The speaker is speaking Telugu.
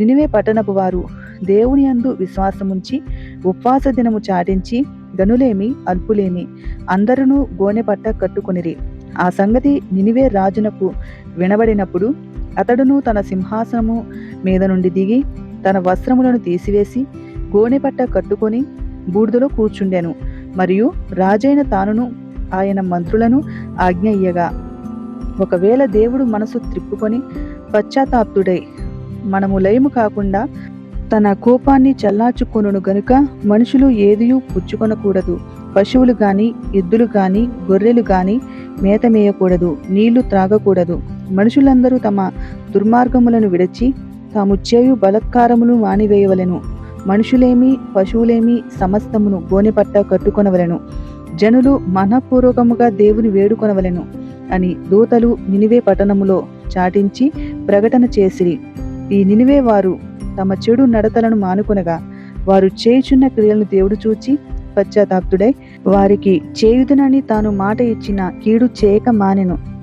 నినివే పట్టణపు వారు దేవుని అందు విశ్వాసముంచి ఉపవాస దినము చాటించి గనులేమి అల్పులేమి అందరూ గోనెపట్ట కట్టుకునిరి. ఆ సంగతి నినివే రాజునకు వినబడినప్పుడు అతడును తన సింహాసనము మీద నుండి దిగి తన వస్త్రములను తీసివేసి గోనెపట్ట కట్టుకొని బూడిదలో కూర్చుండెను. మరియు రాజైన తానును ఆయన మంత్రులను ఆజ్ఞ ఇయ్యగా. ఒకవేళ దేవుడు మనసు త్రిప్పుకొని పశ్చాత్తాప్తుడై మనము లయము కాకుండా తన కోపాన్ని చల్లార్చుకొనును గనుక మనుషులు ఏదియూ పుచ్చుకొనకూడదు. పశువులు గాని ఎద్దులు గాని గొర్రెలు గాని మేత మేయకూడదు నీళ్ళు త్రాగకూడదు. మనుషులందరూ తమ దుర్మార్గములను విడచి తాము చేయు బలత్కారములు మానివేయవలెను మనుషులేమి పశువులేమి సమస్తమును గోనెపట్ట కట్టుకొనవలెను. జనులు మనపూర్వకముగా దేవుని వేడుకొనవలెను అని దూతలు నినివే పట్టణములో చాటించి ప్రకటన చేసిరి. ఈ నినివే వారు తమ చెడు నడతలను మానుకునగా వారు చేయుచున్న క్రియలను దేవుడు చూచి పశ్చాత్తాప్తుడై వారికి చేయుదనని తాను మాట ఇచ్చిన కీడు చేయక మానెను.